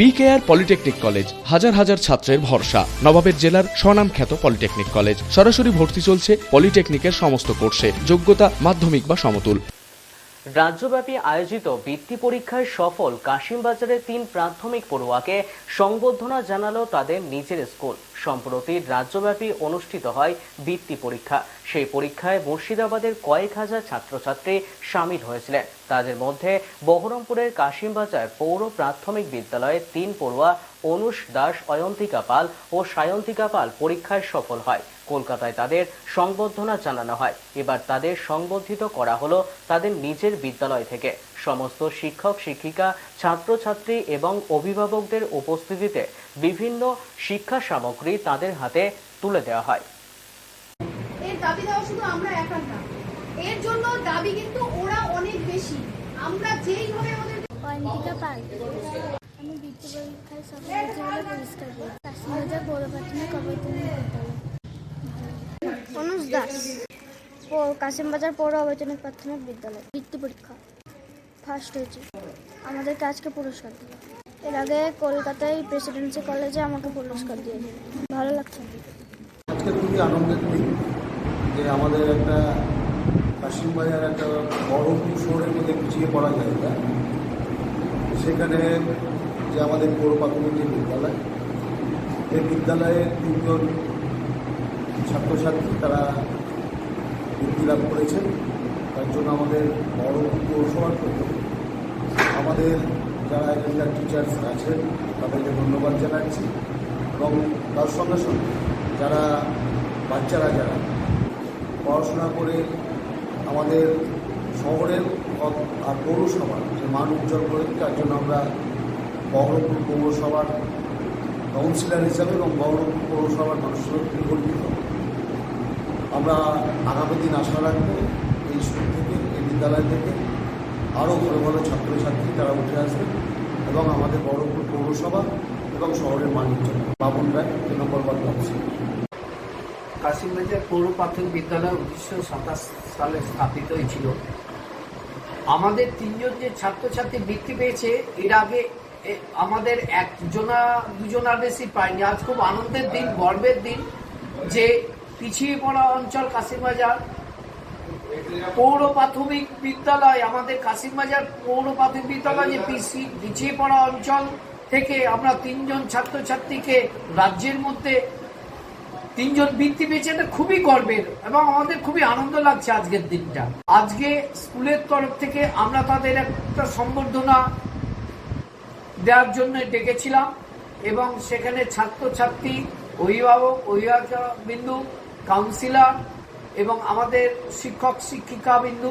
BKR polytechnic college হাজার হাজার ছাত্রের ভরসা। নবাবের জেলার স্বনামখ্যাত পলিটেকনিক কলেজ সরাসরি ভর্তি চলছে পলিটেকনিকের সমস্ত কোর্সে। যোগ্যতা মাধ্যমিক বা সমতুল। রাজ্যব্যাপী আয়োজিত বৃত্তি পরীক্ষায় সফল কাশিমবাজারের তিন প্রাথমিক পড়ুয়াকে সংবর্ধনা জানালো তাদের নিজের স্কুল। সম্প্রতি রাজ্যব্যাপী অনুষ্ঠিত হয় বৃত্তি পরীক্ষা। সেই পরীক্ষায় মুর্শিদাবাদের কয়েক হাজার ছাত্রছাত্রী সামিল হয়েছিলেন। তাদের মধ্যে বহরমপুরের কাশিমবাজার পৌর প্রাথমিক বিদ্যালয়ের তিন পড়ুয়া অনুষ দাস, অয়ন্তিকা পাল ও সায়ন্তিকা পাল পরীক্ষায় সফল হয়। কলকাতায় তাদের সংবর্ধনা জানানো হয়। এবার তাদের সংবর্ধিত করা হলো তাদের নিজের বিদ্যালয় থেকে। সমস্ত শিক্ষক, শিক্ষিকা, ছাত্রছাত্রী এবং অভিভাবকদের উপস্থিতিতে বিভিন্ন শিক্ষা সামগ্রী তাদের হাতে তুলে দেওয়া হয়। এর দাবি দেওয়া শুধু আমরা একা না। এর জন্য দাবি কিন্তু বেশি। আমরা যেইভাবে ওদের পাল। আমি বৃত্তি পরীক্ষায় সফল হয়েছে বলে পরিষ্কার করি কাশিমবাজার পৌর প্রাথমিক অবৈতনিক বিদ্যালয়। অনুজ দাস। কাশিমবাজার পৌর অবৈতনিক প্রাথমিক বিদ্যালয়। বৃত্তি পরীক্ষা। ফার্স্ট হয়েছে। আমাদেরকে আজকে পুরস্কার দিল। এর আগে কলকাতায় প্রেসিডেন্সি কলেজে আমাকে পুরস্কার দিয়েছে। ভালো লাগছে। আজকে খুবই আনন্দের দিন যে আমাদের একটা কাশিমবাজার একটা বড় শহরের মধ্যে পিছিয়ে পড়া জায়গা। সেখানে যে আমাদের পৌর প্রাথমিক যে বিদ্যালয়, এই বিদ্যালয়ে তিনজন ছাত্রছাত্রী তারা বৃত্তি লাভ করেছেন। তার জন্য আমাদের বড় পৌরসভার আমাদের যারা এখানকার টিচার্স আছেন, তাদেরকে ধন্যবাদ জানাচ্ছি এবং তার সঙ্গে সঙ্গে যারা বাচ্চারা যারা পড়াশোনা করে আমাদের শহরের আর পৌরসভার যে মান উজ্জ্বল করে তার জন্য আমরা বহরমপুর পৌরসভার কাউন্সিলর হিসাবে এবং বহরমপুর পৌরসভার মানুষের গর্বিত। আমরা আগামী দিন আশা রাখব এই স্কুল থেকে, এই বিদ্যালয় থেকে আরও ভালো ভালো ছাত্রছাত্রী তারা উঠে আসবে এবং আমাদের বহরমপুর পৌরসভা এবং শহরের মান উজ্জ্বল বাবন রায় ওয়ার্ড কাউন্সিলর। কাশিমবাজার পৌর প্রাথমিক বিদ্যালয় উনিশশো সাতাশ সালে স্থাপিত হয়েছিল। আমাদের তিনজন যে ছাত্রছাত্রী বৃত্তি পেয়েছে, এর আগে আমাদের একজনা, দুজনার বেশি পায়নি আজ খুব আনন্দের দিন, গর্বের দিন যে পিছিয়ে পড়া অঞ্চল কাশিমবাজার পৌর প্রাথমিক বিদ্যালয়, আমাদের কাশিমবাজার পৌর প্রাথমিক বিদ্যালয় যে পিছি- পিছিয়ে পড়া অঞ্চল থেকে আমরা তিনজন ছাত্রছাত্রীকে রাজ্যের মধ্যে তিনজন বৃত্তি পেয়েছে, এটা খুবই গর্বের এবং আমাদের খুবই আনন্দ লাগছে আজকের দিনটা। আজকে স্কুলের তরফ থেকে আমরা তাদের একটা সম্বর্ধনা দেওয়ার জন্য ডেকেছিলাম এবং সেখানে ছাত্রছাত্রী, অভিভাবক অভিভাবক বিন্দু কাউন্সিলর এবং আমাদের শিক্ষক, শিক্ষিকা বিন্দু